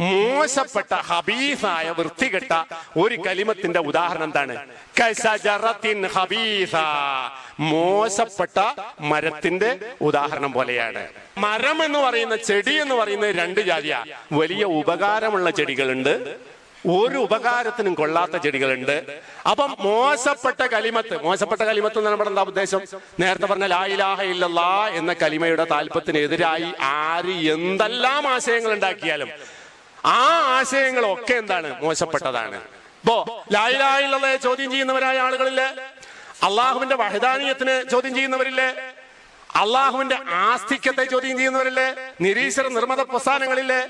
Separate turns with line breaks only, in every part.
മോശപ്പെട്ട ഹബീസായ വൃത്തികെട്ട ഒരു കലിമത്തിന്റെ ഉദാഹരണം എന്താണ്? ഹബീസ. മോശപ്പെട്ട മരത്തിന്റെ ഉദാഹരണം പോലെയാണ്. മരം എന്ന് പറയുന്ന ചെടി എന്ന് പറയുന്നത് രണ്ട് ജാതിയ. വലിയ ഉപകാരമുള്ള ചെടികളുണ്ട് ഒരു ഉപകാരത്തിനും കൊള്ളാത്ത ചെടികളുണ്ട്. അപ്പം മോശപ്പെട്ട കലിമത്ത് മോശപ്പെട്ട കലിമത്ത് എന്ന് നമ്മുടെ എന്താ ഉദ്ദേശം? നേരത്തെ പറഞ്ഞ ലായിലാഹ ഇല്ലല്ലാ എന്ന കലിമയുടെ താല്പര്യത്തിനെതിരായി ആര് എന്തെല്ലാം ആശയങ്ങൾ ഉണ്ടാക്കിയാലും ആ ആശയങ്ങളൊക്കെ എന്താണ്? മോശപ്പെട്ടതാണ്. ഇപ്പോ ലായിലാഹ ഇല്ലല്ലയെ ചോദ്യം ചെയ്യുന്നവരായ ആളുകളില്ലേ? അള്ളാഹുവിന്റെ വഹദാനീയത്തിന് ചോദ്യം ചെയ്യുന്നവരില്ലേ? അള്ളാഹുവിന്റെ ആസ്തിക്യത്തെ ചോദ്യം ചെയ്യുന്നവരില്ലേ? നിരീശ്വര നിർമ്മത പ്രസ്ഥാനങ്ങളില്ലേ?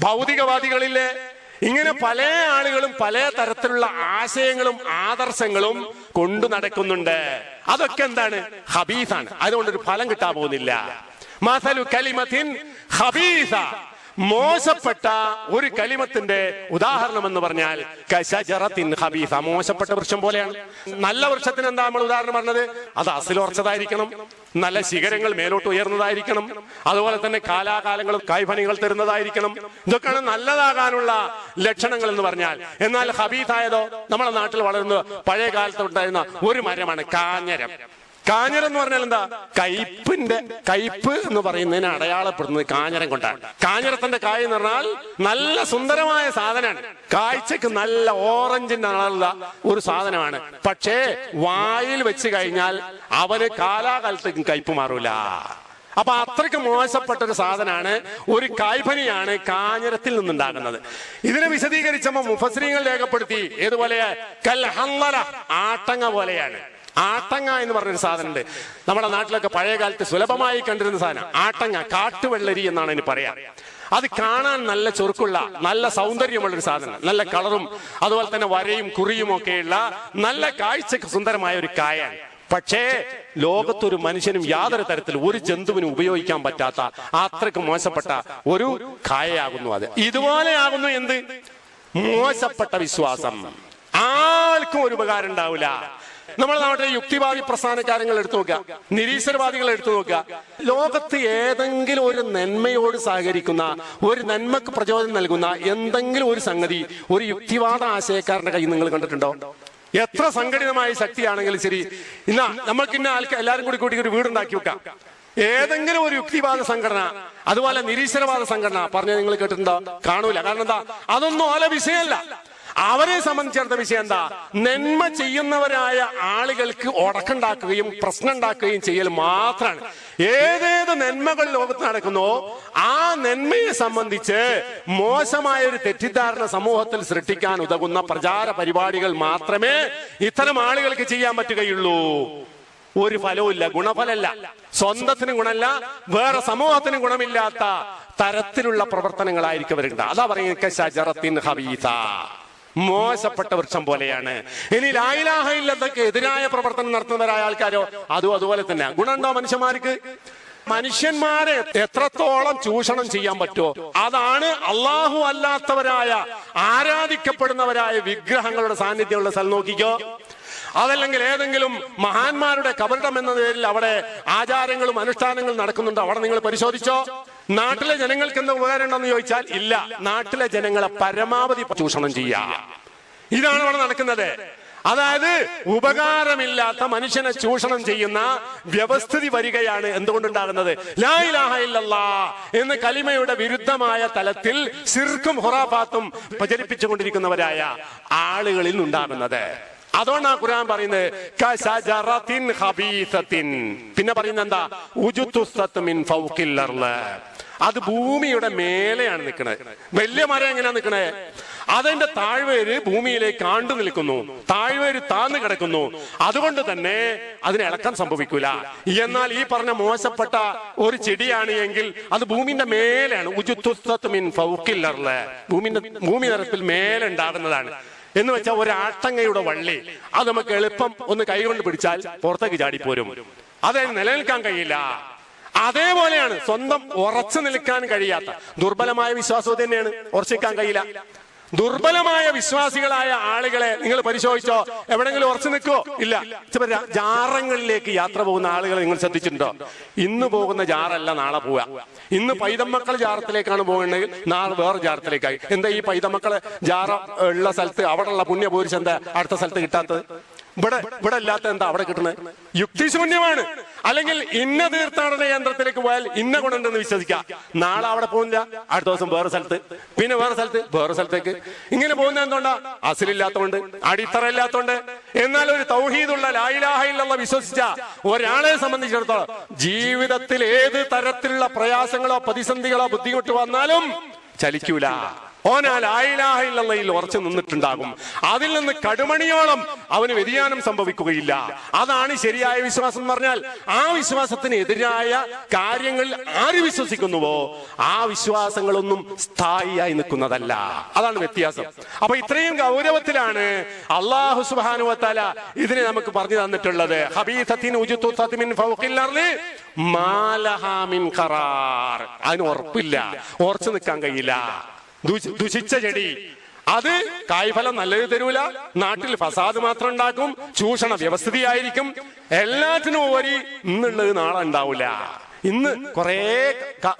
ഭൗതികവാദികളില്ലേ? ഇങ്ങനെ പല ആളുകളും പല തരത്തിലുള്ള ആശയങ്ങളും ആദർശങ്ങളും കൊണ്ടു നടക്കുന്നുണ്ട്. അതൊക്കെ എന്താണ്? ഹബീസാണ്. അതുകൊണ്ടൊരു ഫലം കിട്ടാൻ പോകുന്നില്ല. മസലു കലിമത്തിൻ ഹബീസ. മോശപ്പെട്ട ഒരു കലിമത്തിന്റെ ഉദാഹരണം എന്ന് പറഞ്ഞാൽ ഹബീസ. മോശപ്പെട്ട വൃക്ഷം പോലെയാണ്. നല്ല വൃക്ഷത്തിന് എന്താ നമ്മൾ ഉദാഹരണം പറഞ്ഞത്? അത് അസിലുറച്ചതായിരിക്കണം നല്ല ശിഖരങ്ങൾ മേലോട്ട് ഉയർന്നതായിരിക്കണം. അതുപോലെ തന്നെ കാലാകാലങ്ങളും കായ്ഫണികൾ തരുന്നതായിരിക്കണം. ഇതൊക്കെയാണ് നല്ലതാകാനുള്ള ലക്ഷണങ്ങൾ എന്ന് പറഞ്ഞാൽ. എന്നാൽ ഹബീസായതോ നമ്മുടെ നാട്ടിൽ വളരുന്ന പഴയ കാലത്ത് ഉണ്ടായിരുന്ന ഒരു മരമാണ് കാഞ്ഞരം. കാഞ്ഞരം എന്ന് പറഞ്ഞാൽ എന്താ? കയ്പിന്റെ കയ്പ് എന്ന് പറയുന്നതിന് അടയാളപ്പെടുന്നത് കാഞ്ഞരം കൊണ്ടാണ്. കാഞ്ഞരത്തിന്റെ കായ് എന്ന് പറഞ്ഞാൽ നല്ല സുന്ദരമായ സാധനമാണ്. കാഴ്ചക്ക് നല്ല ഓറഞ്ചിന്റെ നിറമുള്ള ഒരു സാധനമാണ്. പക്ഷേ വായിൽ വെച്ച് കഴിഞ്ഞാൽ അവന് കാലാകാലത്തേക്കും കയ്പ് മാറൂല. അപ്പൊ അത്രയ്ക്ക് മോശപ്പെട്ട ഒരു സാധനമാണ് ഒരു കായ്ഫനിയാണ് കാഞ്ഞരത്തിൽ നിന്നുണ്ടാകുന്നത്. ഇതിനെ വിശദീകരിച്ചപ്പോ മുഫസ്രീങ്ങൾ രേഖപ്പെടുത്തി. ഏതുപോലെ? കൽഹന്നല ആട്ടങ്ങ പോലെയാണ്. ആട്ടങ്ങ എന്ന് പറഞ്ഞൊരു സാധനമുണ്ട്. നമ്മുടെ നാട്ടിലൊക്കെ പഴയ കാലത്ത് സുലഭമായി കണ്ടിരുന്ന സാധനം. ആട്ടങ്ങ കാട്ടുവെള്ളരി എന്നാണ് അതിന് പറയാ. അത് കാണാൻ നല്ല ചൊറുക്കുള്ള നല്ല സൗന്ദര്യമുള്ള ഒരു സാധനം. നല്ല കളറും അതുപോലെ തന്നെ വരയും കുറിയും ഒക്കെയുള്ള നല്ല കാഴ്ചക്ക് സുന്ദരമായ ഒരു കായാണ്. പക്ഷേ ലോകത്തൊരു മനുഷ്യനും യാതൊരു തരത്തിൽ ഒരു ജന്തുവിനും ഉപയോഗിക്കാൻ പറ്റാത്ത അത്രയ്ക്ക് മോശപ്പെട്ട ഒരു കായയാകുന്നു അത്. ഇതുപോലെയാകുന്നു എന്ത്? മോശപ്പെട്ട വിശ്വാസം. ആർക്കും ഒരു ഉപകാരം ഉണ്ടാവില്ല. നമ്മുടെ നാട്ടിലെ യുക്തിവാദി പ്രസ്ഥാനക്കാരങ്ങൾ എടുത്തു നോക്കുക. നിരീശ്വരവാദികൾ എടുത്തു നോക്കുക. ലോകത്ത് ഏതെങ്കിലും ഒരു നന്മയോട് സഹകരിക്കുന്ന ഒരു നന്മക്ക് പ്രചോദനം നൽകുന്ന എന്തെങ്കിലും ഒരു സംഗതി ഒരു യുക്തിവാദ ആശയക്കാരന്റെ കയ്യിൽ നിങ്ങൾ കണ്ടിട്ടുണ്ടോ? എത്ര സംഘടിതമായ ശക്തിയാണെങ്കിലും ശരി. ഇന്ന നമ്മൾക്ക് ഇന്ന ആൾക്ക് എല്ലാവരും കൂടി കൂട്ടി ഒരു വീടുണ്ടാക്കി വെക്കാം. ഏതെങ്കിലും ഒരു യുക്തിവാദ സംഘടന അതുപോലെ നിരീശ്വരവാദ സംഘടന പറഞ്ഞ നിങ്ങൾ കേട്ടിട്ടുണ്ടോ? കാണൂല. കാരണം എന്താ? അതൊന്നും ഓല വിഷയമല്ല അവരെ സംബന്ധിച്ചിടത്ത വിഷയം എന്താ? നന്മ ചെയ്യുന്നവരായ ആളുകൾക്ക് ഉടക്കുണ്ടാക്കുകയും പ്രശ്നം ഉണ്ടാക്കുകയും ചെയ്യൽ മാത്രമാണ്. ഏതേത് നന്മകൾ ലോകത്ത് നടക്കുന്നോ ആ നന്മയെ സംബന്ധിച്ച് മോശമായ ഒരു തെറ്റിദ്ധാരണ സമൂഹത്തിൽ സൃഷ്ടിക്കാൻ ഉതകുന്ന പ്രചാര പരിപാടികൾ മാത്രമേ ഇത്തരം ആളുകൾക്ക് ചെയ്യാൻ പറ്റുകയുള്ളൂ. ഒരു ഫലവുമില്ല ഗുണഫലല്ല. സ്വന്തത്തിന് ഗുണമല്ല വേറെ സമൂഹത്തിന് ഗുണമില്ലാത്ത തരത്തിലുള്ള പ്രവർത്തനങ്ങളായിരിക്കും അവരുണ്ട് അതാ പറയുക ഹബീസ. മോശപ്പെട്ട വൃക്ഷം പോലെയാണ്. ഇനി ലായിലാഹ ഇല്ലതൊക്കെ എതിരായ പ്രവർത്തനം നടത്തുന്നവരായ ആൾക്കാരോ അതും അതുപോലെ തന്നെ. ഗുണമുണ്ടോ മനുഷ്യന്മാർക്ക്? മനുഷ്യന്മാരെ എത്രത്തോളം ചൂഷണം ചെയ്യാൻ പറ്റുമോ അതാണ് അള്ളാഹു അല്ലാത്തവരായ ആരാധിക്കപ്പെടുന്നവരായ വിഗ്രഹങ്ങളുടെ സാന്നിധ്യമുള്ള സ്ഥലം നോക്കിക്കോ. അതല്ലെങ്കിൽ ഏതെങ്കിലും മഹാന്മാരുടെ കബറിടം എന്ന പേരിൽ അവിടെ ആചാരങ്ങളും അനുഷ്ഠാനങ്ങളും നടക്കുന്നുണ്ട്? അവിടെ നിങ്ങൾ പരിശോധിച്ചോ? നാട്ടിലെ ജനങ്ങൾക്ക് എന്താ ഉപകാരം ഉണ്ടെന്ന് ചോദിച്ചാൽ ഇല്ല. നാട്ടിലെ ജനങ്ങളെ പരമാവധി ചൂഷണം ചെയ്യാ ഇതാണ് ഇവിടെ നടക്കുന്നത്. അതായത് ഉപകാരമില്ലാത്ത മനുഷ്യനെ ചൂഷണം ചെയ്യുന്ന വ്യവസ്ഥിതി വരികയാണ് എന്തുകൊണ്ടുണ്ടാകുന്നത്? എന്ന് കലിമയുടെ വിരുദ്ധമായ തലത്തിൽ സിർക്കും ഹൊറാഫാത്തും പ്രചരിപ്പിച്ചുകൊണ്ടിരിക്കുന്നവരായ ആളുകളിൽ നിന്നുണ്ടാകുന്നത്. അതുകൊണ്ടാണ് ഖുർആൻ പറയുന്നത് പിന്നെ പറയുന്നത് എന്താ? അത് ഭൂമിയുടെ മേലെയാണ് നിൽക്കുന്നത് വലിയ മരം എങ്ങനെയാ നിൽക്കണേ അതിന്റെ താഴ്വേര് ഭൂമിയിലേക്ക് ആണ്ടു നിൽക്കുന്നു. താഴ്വേര് താന്നു കിടക്കുന്നു. അതുകൊണ്ട് തന്നെ അതിന് ഇളക്കം സംഭവിക്കൂല. എന്നാൽ ഈ പറഞ്ഞ മോശപ്പെട്ട ഒരു ചെടിയാണ് എങ്കിൽ അത് ഭൂമിന്റെ മേലെയാണ്. ഉജുത്തുസ്സത്ത് മിൻ ഫൗഖിൽ അർൾ. ഭൂമിന്റെ ഭൂമി നിരത്തിൽ മേലെ ഉണ്ടാകുന്നതാണ്. എന്ന് വെച്ചാൽ ഒരു ആട്ടങ്ങയുടെ വള്ളി. അത് നമുക്ക് എളുപ്പം ഒന്ന് കൈകൊണ്ട് പിടിച്ചാൽ പുറത്തേക്ക് ചാടിപ്പോരും. അത് നിലനിൽക്കാൻ കഴിയില്ല. അതേപോലെയാണ് സ്വന്തം ഉറച്ചു നിൽക്കാൻ കഴിയാത്ത ദുർബലമായ വിശ്വാസം തന്നെയാണ് ഉറച്ചിക്കാൻ കഴിയില്ല. ദുർബലമായ വിശ്വാസികളായ ആളുകളെ നിങ്ങൾ പരിശോധിച്ചോ? എവിടെങ്കിലും ഉറച്ചു നിൽക്കോ ഇല്ല. ജാറങ്ങളിലേക്ക് യാത്ര പോകുന്ന ആളുകളെ നിങ്ങൾ ശ്രദ്ധിച്ചിട്ടുണ്ടോ? ഇന്ന് പോകുന്ന ജാറല്ല നാളെ പോവുക. ഇന്ന് പൈതമ്മക്കൾ ജാറത്തിലേക്കാണ് പോകേണ്ടത്. നാളെ വേറെ ജാറത്തിലേക്കായി. എന്താ ഈ പൈതമ്മക്കൾ ജാറ ഉള്ള സ്ഥലത്ത് അവിടെയുള്ള പുണ്യപൂരിച്ച് എന്താ? അടുത്ത സ്ഥലത്ത് കിട്ടാത്തത്? ഇവിടെ ഇവിടെ അല്ലാത്ത എന്താ അവിടെ കിട്ടുന്നത്? യുക്തിശൂന്യമാണ്. അല്ലെങ്കിൽ ഇന്ന തീർത്ഥാടന കേന്ദ്രത്തിലേക്ക് പോയാൽ ഇന്ന ഗുണമുണ്ടെന്ന് വിശ്വസിക്കാം നാളെ അവിടെ പോകുന്നില്ല അടുത്ത ദിവസം വേറെ സ്ഥലത്ത്. പിന്നെ വേറെ സ്ഥലത്ത് വേറെ സ്ഥലത്തേക്ക്. ഇങ്ങനെ പോകുന്ന എന്തുകൊണ്ടാ? അസിലില്ലാത്തോണ്ട് അടിത്തറ ഇല്ലാത്തോണ്ട് എന്നാൽ ഒരു തൗഹീദുള്ള ലായിലാഹയിലുള്ള വിശ്വസിച്ച ഒരാളെ സംബന്ധിച്ചിടത്തോളം ജീവിതത്തിൽ ഏത് തരത്തിലുള്ള പ്രയാസങ്ങളോ പ്രതിസന്ധികളോ ബുദ്ധിമുട്ട് വന്നാലും ചലിക്കൂല. ഓനാൽ ആയിലാഹയില്ലയിൽ ഉറച്ചു നിന്നിട്ടുണ്ടാകും. അതിൽ നിന്ന് കടുമണിയോളം അവന് വ്യതിയാനം സംഭവിക്കുകയില്ല. അതാണ് ശരിയായ വിശ്വാസം എന്ന് പറഞ്ഞാൽ ആ വിശ്വാസത്തിന് എതിരായ കാര്യങ്ങൾ ആര് വിശ്വസിക്കുന്നുവോ ആ വിശ്വാസങ്ങളൊന്നും സ്ഥായിയായി നിൽക്കുന്നതല്ല. അതാണ് വ്യത്യാസം. അപ്പൊ ഇത്രയും ഗൗരവത്തിലാണ് അള്ളാഹു സുബാനുവത്താല ഇതിനെ നമുക്ക് പറഞ്ഞു തന്നിട്ടുള്ളത്. അതിന് ഉറപ്പില്ല. ഉറച്ചു നിൽക്കാൻ കഴിയില്ല. ദുഷിച്ച ചെടി. അത് കായ്ഫലം നല്ലത് തരൂല. നാട്ടിൽ ഫസാദ് മാത്രം ഉണ്ടാക്കും. ചൂഷണ വ്യവസ്ഥിതിയായിരിക്കും. എല്ലാറ്റിനും ഓരി ഇന്നുള്ളത് നാളെ ഉണ്ടാവൂല. ഇന്ന് കുറേ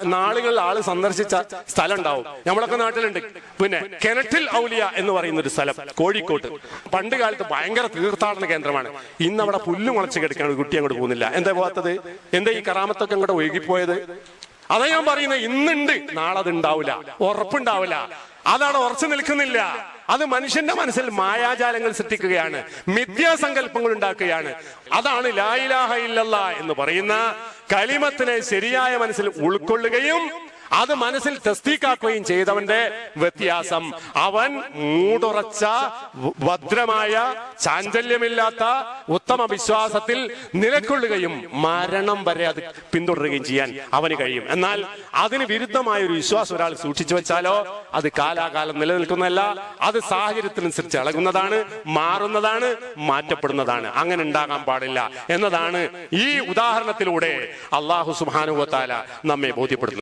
നാളുകളിൽ ആൾ സന്ദർശിച്ച സ്ഥലം ഉണ്ടാവും നമ്മളൊക്കെ നാട്ടിലുണ്ട്. പിന്നെ കിണറ്റിൽ ഔലിയ എന്ന് പറയുന്ന ഒരു സ്ഥലം കോഴിക്കോട്ട്. പണ്ട് കാലത്ത് ഭയങ്കര തീർത്ഥാടന കേന്ദ്രമാണ്. ഇന്ന് അവിടെ പുല്ല് മുളച്ച് കിടക്കാണ് കുട്ടി അങ്ങോട്ട് പോകുന്നില്ല. എന്താ പോകാത്തത് എന്താ ഈ കറാമത്തൊക്കെ അങ്ങോട്ട് ഒഴുകിപ്പോയത്? അതാ ഞാൻ പറയുന്നത് ഇന്നുണ്ട്. നാളെ അത് ഉണ്ടാവില്ല ഉറപ്പുണ്ടാവില്ല. അതാണ് ഉറച്ചു നിൽക്കുന്നില്ല. അത് മനുഷ്യന്റെ മനസ്സിൽ മായാജാലങ്ങൾ സൃഷ്ടിക്കുകയാണ്. മിഥ്യാസങ്കല്പങ്ങൾ ഉണ്ടാക്കുകയാണ് അതാണ് ലായിലാഹ ഇല്ലല്ല എന്ന് പറയുന്ന കലിമത്തിനെ ശരിയായ മനസ്സിൽ ഉൾക്കൊള്ളുകയും അത് മനസ്സിൽ തസ്തീക്കാക്കുകയും ചെയ്തവന്റെ വ്യത്യാസം. അവൻ മൂടുറച്ച ഭദ്രമായ ചാഞ്ചല്യമില്ലാത്ത ഉത്തമ വിശ്വാസത്തിൽ നിലക്കൊള്ളുകയും മരണം വരെ അത് പിന്തുടരുകയും ചെയ്യാൻ അവന് കഴിയും. എന്നാൽ അതിന് വിരുദ്ധമായ ഒരു വിശ്വാസം ഒരാൾ സൂക്ഷിച്ചു വെച്ചാലോ അത് കാലാകാലം നിലനിൽക്കുന്നതല്ല അത് സാഹചര്യത്തിനനുസരിച്ച് ഇളകുന്നതാണ് മാറുന്നതാണ് മാറ്റപ്പെടുന്നതാണ്. അങ്ങനെ ഉണ്ടാകാൻ പാടില്ല എന്നതാണ് ഈ ഉദാഹരണത്തിലൂടെ അള്ളാഹു സുബാനുവത്താല നമ്മെ ബോധ്യപ്പെടുത്തുന്നത്.